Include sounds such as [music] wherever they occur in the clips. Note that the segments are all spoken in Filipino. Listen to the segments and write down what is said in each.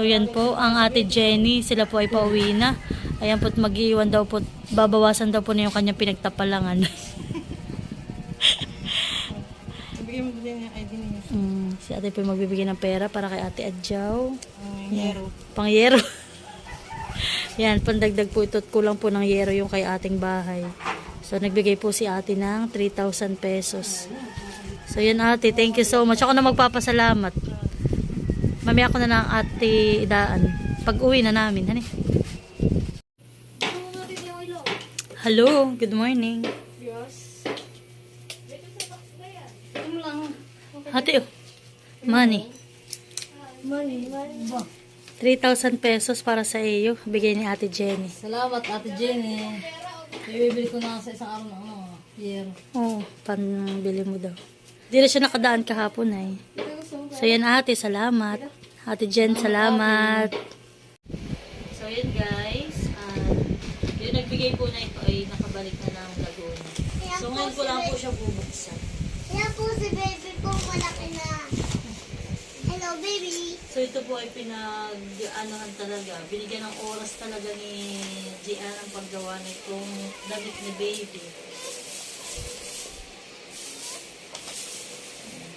So yan po, ang ate Jenny, sila po ay pauwi na. Ayan po, mag-iwan daw po, babawasan daw po na yung kanyang pinagtapalangan. Ibigay mo din yung ID niya. mm, si ate po magbibigay ng pera para kay ate Adjaw. Ang yero. Pang yero. [laughs] yan, pandagdag po ito at kulang po ng yero yung kay ating bahay. So nagbigay po si ate ng 3,000 pesos. So yan ate, thank you so much. Ako na magpapasalamat. Mamaya ko na lang ate idaan. Pag uwi na namin, hani. Hello, good morning. Yes. Ate, oh. Money. Money, money. 3,000 pesos para sa iyo. Bigay ni ate Jenny. Salamat, Ate Jenny. Ibibili ko na sa isang araw na ano, yero. Oo, oh, panbili mo daw. Di na siya nakadaan kahapon ay. So yan ate, salamat. Ate Jen, salamat. So yan guys, um, yung nagbigay po na ito ay nakabalik na ng Laguna. So ngayon ko lang po siya bubuksan. Yan po si baby ko, malaki na. Hello, baby. So ito po ay pinag-anohan talaga. Binigyan ng oras talaga ni Gian ang paggawa nitong damit ni baby.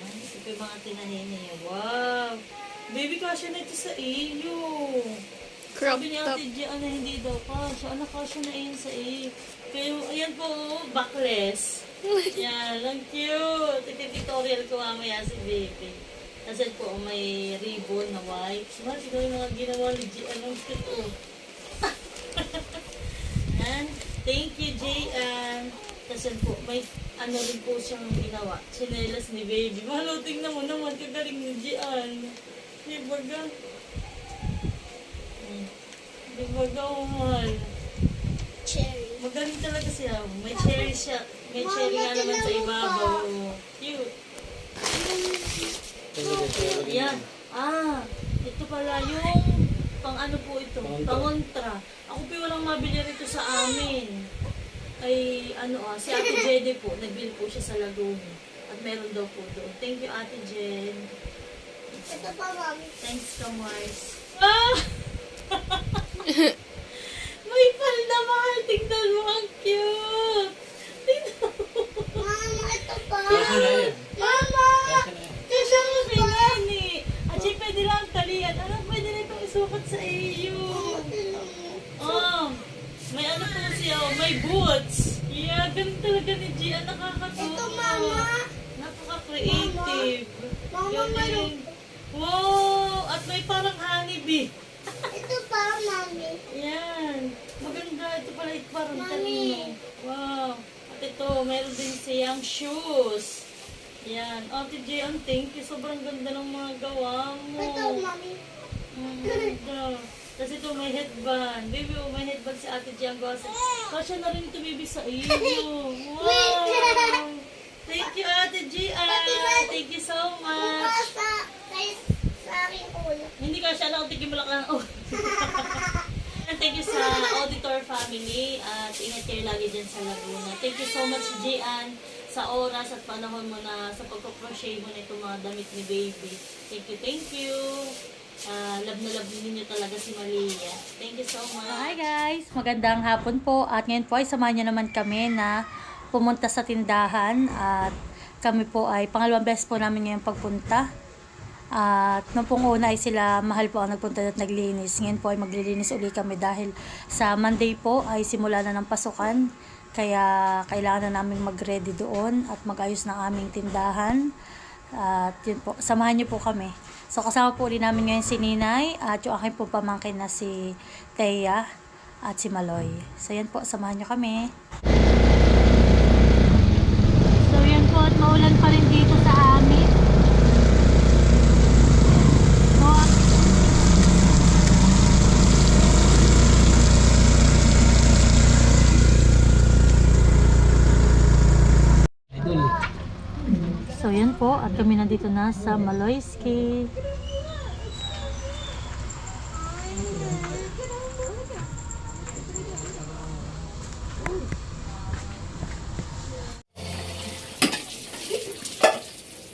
Ayan, Ito yung mga tinahin niya. Wow! Baby, kasya na ito sa iyo. Sabi ni Ate Gian na hindi daw kasya. Ano kasya na iyon sa iyo. Pero ayan po, backless. [laughs] Yan, ang cute. Iti-tutorial ko mamaya si baby. Kasi po, may ribbon na white. Mas, ikaw yung mga ginawa ni Gian. Ang cute, oh. [laughs] Thank you, J.N. Kasi po, may ano rin po siyang ginawa. Chinelas ni baby. [laughs] Malo, tingnan mo naman. Kagaling ni Gian. Di ba ga? Di ba ga, oh, mahal? Cherry. Magaling talaga siya. May cherry siya. May cherry nga naman sa ibabaw. Cute. Yan. Ah, ito pala yung pang ano po ito, pangontra. Ako po walang mabili rito sa amin. Ay, ano ah, si Ate [laughs] Jede po, nagbili po siya sa Laguna. At meron daw po doon. Thank you, Ate Jen. Ito pa, mami. Thanks ka, Mars. Ah! [laughs] May palda, mahal. Tingnan mo, ang cute. Tingnan mo. Mama, ito pa. Mama! Kasi mo kay Nani. At siya pwede lang talian. Ano, pwede na itong isukat sa iyo. May ano po siya, oh, may boots. Yeah, ganun talaga ni Gia. Nakakatuwa. Ito, Mama. Nakaka-creative. Mama, Yung meron. Wow! At may parang honeybee. [laughs] Ito pa, mami. Yan. Maganda. Ito pala ito parang Mami. talino. Wow. At ito, meron din siyang shoes. Yan. Ate Jian, thank you. Sobrang ganda ng mga gawa mo. Ito, mami. Ang ganda. Tapos ito may headband. Baby, oh, may headband si Ate Jian gawa sa... Kasya na rin ito, baby, sa iyo. [laughs] Wow. Thank you, Ate Jian. Thank you so much. Hindi ka siya lang tigil mo lang ang oh. [laughs] And Thank you sa auditor family at ingat kayo lagi dyan sa Laguna. Thank you so much, Jian, sa oras at panahon mo na sa pagko-crochet mo na itong mga damit ni baby. Thank you, thank you. Ah, love na love ninyo talaga si Malia. Thank you so much. Hi guys! Magandang hapon po at ngayon po ay samahan niyo naman kami na pumunta sa tindahan at kami po ay pangalawang beses po namin ngayon pagpunta. At nung pong una ay sila mahal po ang nagpunta at naglinis. Ngayon po ay maglilinis uli kami dahil sa Monday po ay simula na ng pasukan. Kaya kailangan na namin mag-ready doon at mag-ayos ng aming tindahan. At yun po, samahan niyo po kami. So kasama po uli namin ngayon si Ninay at yung aking po pamangkin na si Teya at si Maloy. So yan po, samahan niyo kami. So yan po at maulan pa rin dito sa amin. So, So yan at kami nandito na sa Maloyski.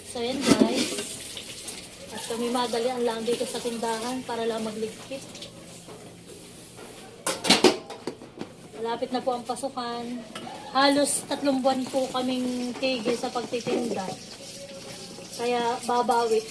So yan guys. At kami dumadali lang dito sa tindahan para lang magligpit. Malapit na po ang pasukan. Halos tatlong buwan po kaming tigil sa pagtitinda. Kaya babawi.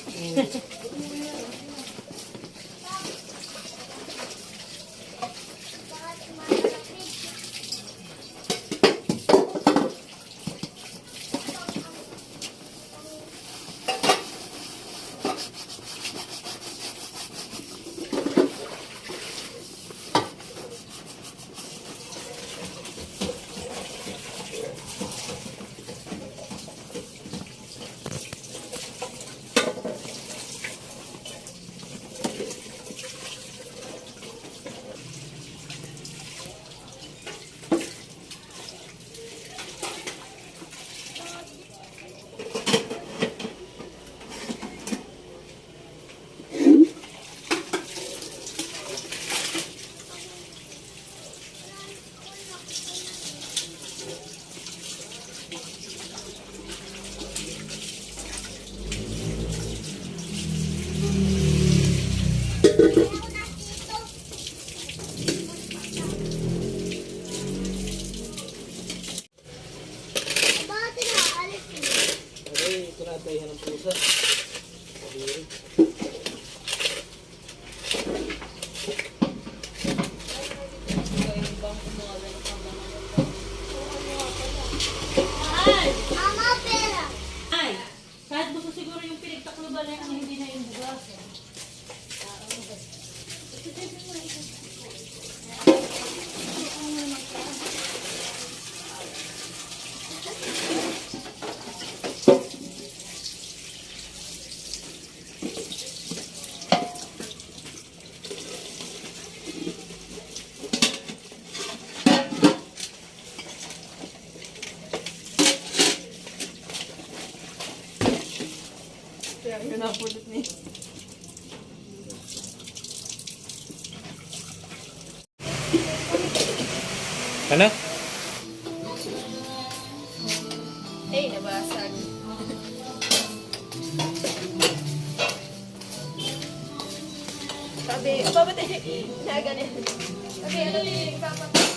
Bakit inaalis mo? Ay, tinatayihan ng pusa. Kadiri. Ay! Mama, pera. Ay! Kahit gusto siguro yung pinagtakluban na yung hindi na yung bugas. eh. Ano? Eh, nabasag. Sabi, oh, papatay. Na ganun. Sabi, ano yung papatay?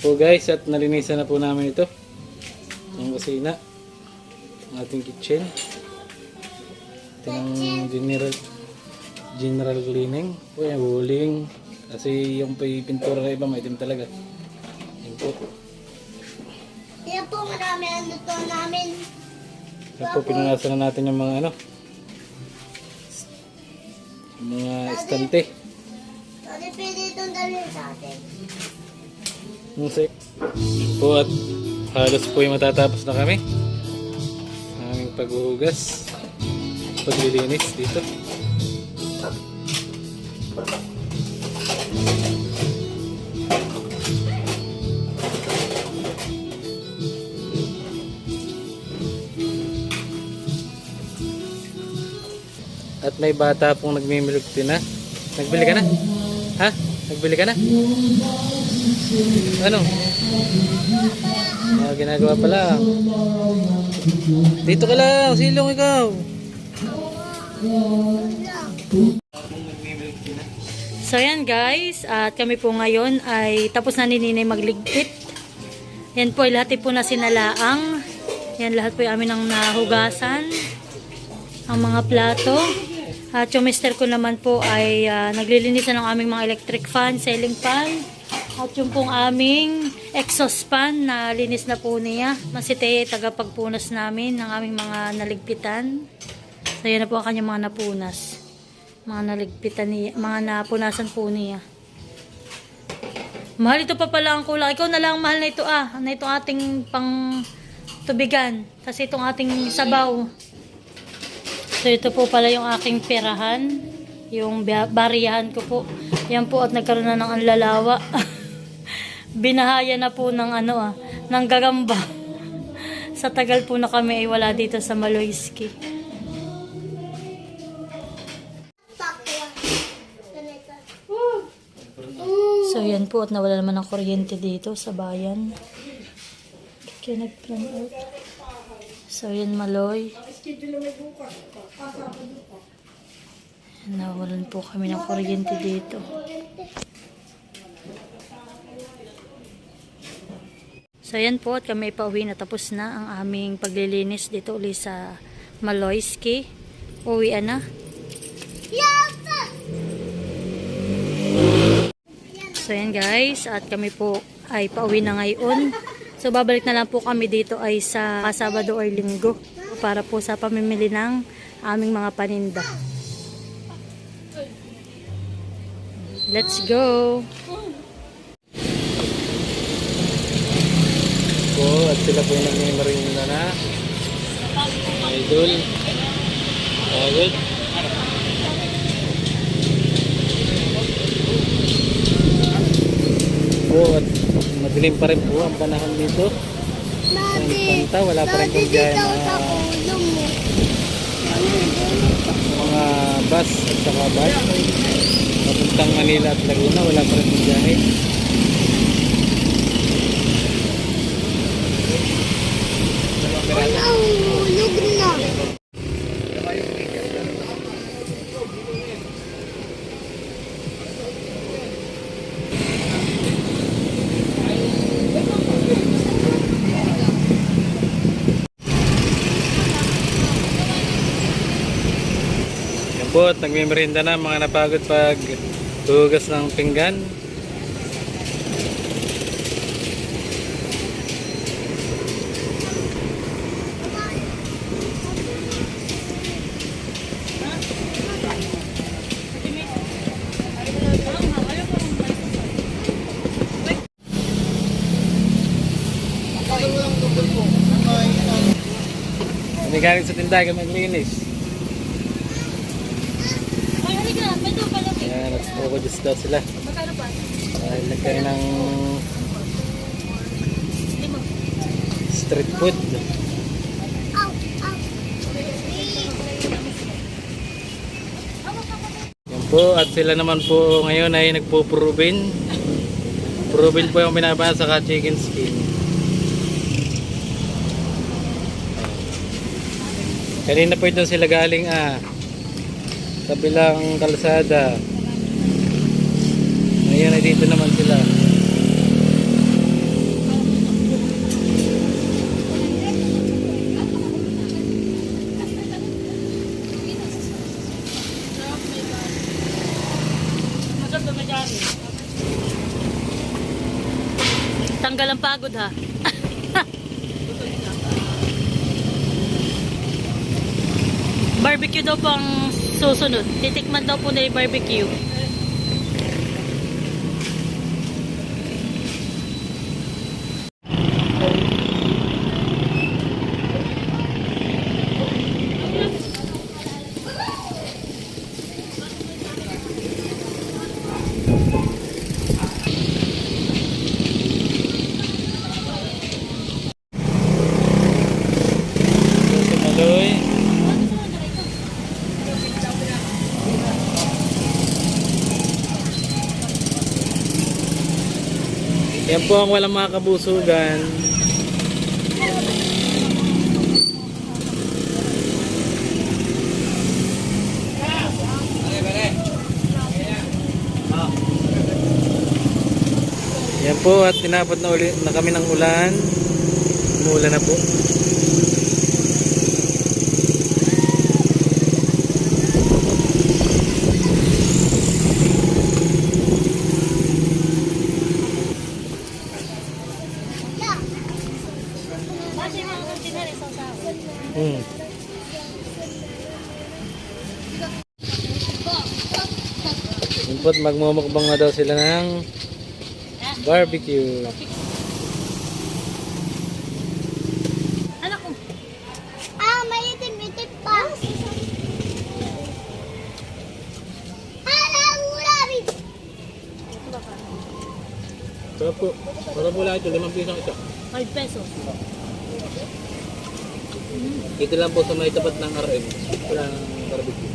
Po guys, at nalinisan na po namin ito. Ang kusina. Ang ating kitchen. Ito ng general, general cleaning. Po yan, huling. Kasi yung pintura na iba, maitim talaga. Yan po. Yan po marami ang luto namin. Yan po, pinunasan na natin yung mga ano. Mga estante. Sorry, pwede itong dalhin sa atin. Sa- po at halos po yung matatapos na kami. Ang aming paghuhugas. Paglilinis dito. At may bata pong nagmimilk din na. Nagbili ka na? Ha? Nagbili ka na? Ano? Ah, ginagawa pala. Dito ka lang, silong ikaw. So yan guys, at kami po ngayon ay tapos na ni Ninay magligpit. Yan po, lahat po na sinalaang. Yan lahat po yung amin ang nahugasan. Ang mga plato. At yung mister ko naman po ay ah, naglilinisan ng aming mga electric fan, ceiling fan. At yung pong aming exhaust fan na linis na po niya. Masite tagapagpunas namin ng aming mga naligpitan. So yan na po ang kanyang mga napunas mga naligpitan niya, mga napunasan po niya. Mahal ito pa pala ang kulang. Ikaw na lang ang mahal na ito ah. Na itong ating pang tubigan. Kasi itong ating sabaw. So ito po pala yung aking perahan. Yung ba- bariyahan ko po. Yan po at nagkaroon na ng anlalawa. [laughs] Binahaya na po ng ano ah. Ng gagamba. Sa tagal po na kami ay wala dito sa Maloyski. So yan po at nawala naman ng kuryente dito sa bayan. Kaya nag-plan out. So yan Maloy. Nawalan po kami ng kuryente dito. So yan po at kami pauwi na tapos na ang aming paglilinis dito uli sa Maloyski. Uwi na. So yan guys, at kami po ay pauwi na ngayon. So babalik na lang po kami dito ay sa Sabado or Linggo para po sa pamimili ng aming mga paninda. Let's go! Sila po yung nagmimarinda na. Idol. Idol. Po, at madilim pa rin po ang panahon dito. Daddy, Panta, wala pa rin kung dyan mga bus at saka bus. Papuntang Manila at Laguna, wala pa rin kung biyahe. Nahulog na. Yan po, at nagmimerinda na mga napagod pag hugas ng pinggan. Kami galing sa tindahan kami maglinis. Ay, halika na. Pwede pala. Focus daw sila. Magkano pa? Dahil nagkain ng street food. Yan po, at sila naman po ngayon ay nagpo-proven. Proven po yung binabana sa chicken skin. Kanina po ito sila galing ah. Kabilang kalsada. Dito naman sila. Tanggal ang pagod ha. [laughs] barbecue daw pang susunod. Titikman daw po na yung barbecue. Ito si Maloy. Yan po ang walang mga kabusugan. Yan po at tinapot na, uli, na kami ng ulan. Umuulan na po. Yun po't magmumukbang na daw sila ng barbecue. Anak ko. Ah, may itim-itim pa. Ah, nahulari. Sarap po. Sarap po lang ito. Limang piso isa. 5 pesos. Dito lang po sa may tapat ng RM. Wala ng barbecue.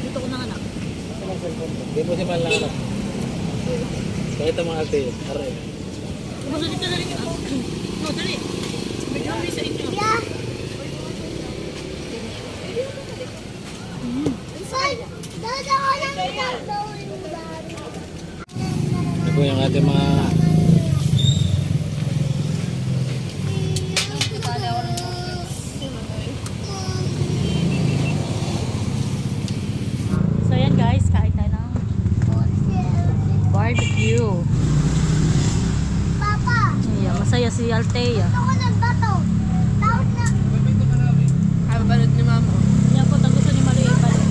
Dito ko ng anak. Hindi po si man lang anak. Kahit ang mga ate, RM. Gusto dito na rin yung No, dali. Bigyan mo sa inyo. Yeah. Ko lang bari. Ito po yung ating mga So yan guys, kain tayo ng barbecue. Papa, Ayan, masaya si Altea. gusto ko ng bato. Tawag na. Ay, balot ni mama. Yan po, ang gusto ni Maria ibalik.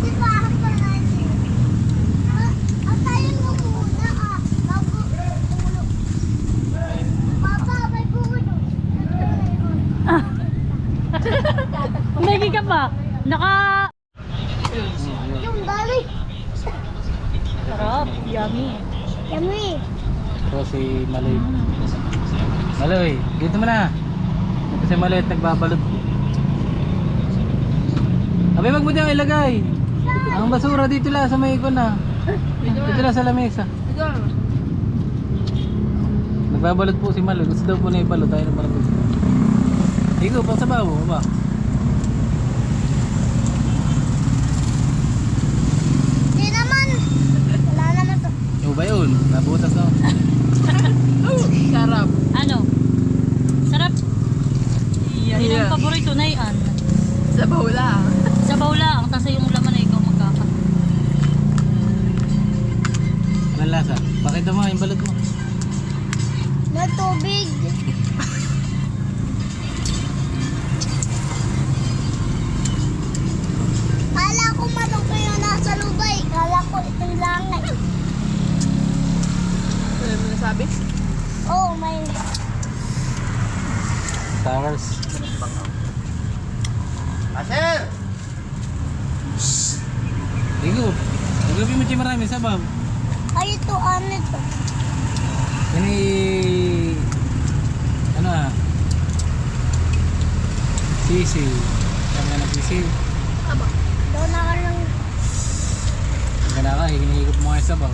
Di ba ako pa natin? Antayin mo muna ah. Bago ulo. Papa, may bulo. Umegi ka pa. Naka... Yung bali. Sarap, yummy. Yummy. ito si Maloy. Maloy, dito mo na. Kasi Maloy at nagbabalot. Abay, wag mo dyan ilagay. Ang basura dito lang sa may ikon na. Dito lang sa lamesa. Ito. Nagbabalot po si Maloy. Gusto daw po na ibalot. Tayo na balot. Ikaw, pang sabaw mo ba? Di naman. Wala naman to. Yung ba yun? Nabutas na. Sarap. Ano? Sarap. Yan Yeah. ang paborito na yan. Sa bawla. Sabaw lang, tapos yung laman na ikaw magkaka. Anong lasa? Pakita mo yung balot mo. Na tubig. Kala ko manok ko yung nasa lubay. Kala ko ito yung langay. Ano mo nasabi? Oh, may... Stars. Ikaw. Nagabi mo siya marami sabaw. Ay, ito, ano ito? Ini ano ah? Sisi. Kami na sisi. Daw na ka lang. Ang ganda ka, hinihigop mo nga yung sabaw.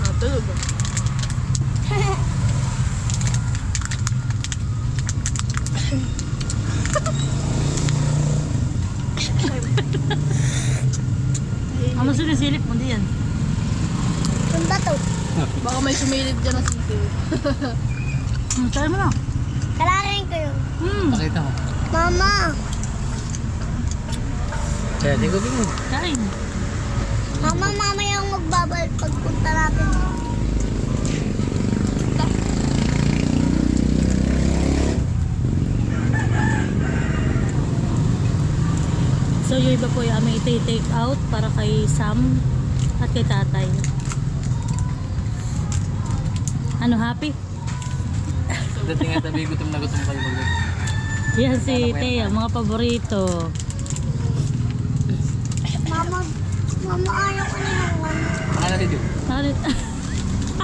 Ah, tulog. Ano sinisilip mo diyan? Yung bato. Baka may sumilip dyan na sisiw. [laughs] Hmm, try mo na. Kalarin ko yun. Hmm, Pakita mo. Mama, Kaya higopin mo. kain. mama, mama yung magbabalik pagpunta natin. So yung iba po yung aming iti-take out para kay Sam at kay tatay. Ano, happy? Dating nga tabi, gutom na gutom kayo mag Yan si Thea, mga paborito. Mama, mama, ayaw ko na yung ano. Ano dito? Alin?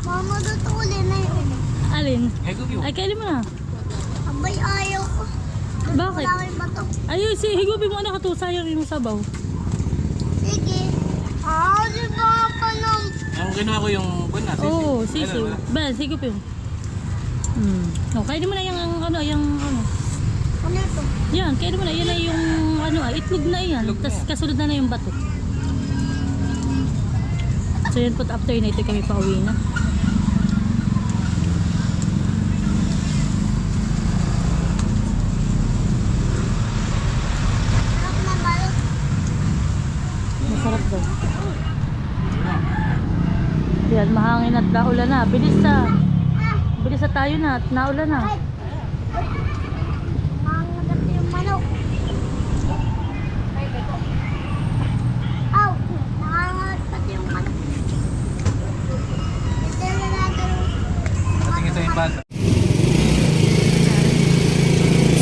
Mama, tutuli na yun. Alin? Ay, kailin mo na. Abay, ayaw ko. Bakit? Ayun, si higupin mo na katusayang yung sabaw. Sige. Ah, di ba pa nang... Ang ginawa ko yung bun na, sisi. Oo, oh, wala. Ben, higupin mo. Hmm. Oh, kainin mo na yung ano, yung ano. Ano ito? Yan, kainin mo na. Yan na yung ano, ah, itlog na yan. Itlog Tapos kasunod na na yung bato. So yan po, after na ito kami pauwi na. Sarap na balot. Masarap daw. Yan, mahangin at naulan na. Bilis na. Bilis na tayo na at naulan na. Mangagat yung manok. Aw, nakangagat pati yung manok. Ito yung.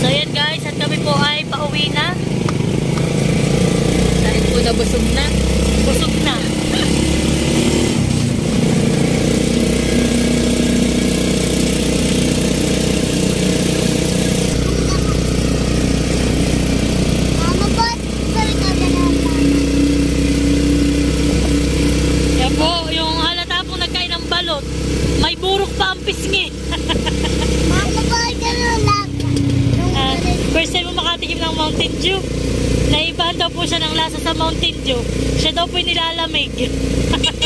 So yan guys, at kami po ay pauwi na. Dahil po na busog na. Busog na. pisngi. [laughs] uh, ah, first time mo makatikim ng Mountain Dew. Naibahan daw po siya ng lasa sa Mountain Dew. Siya daw po nilalamig. [laughs]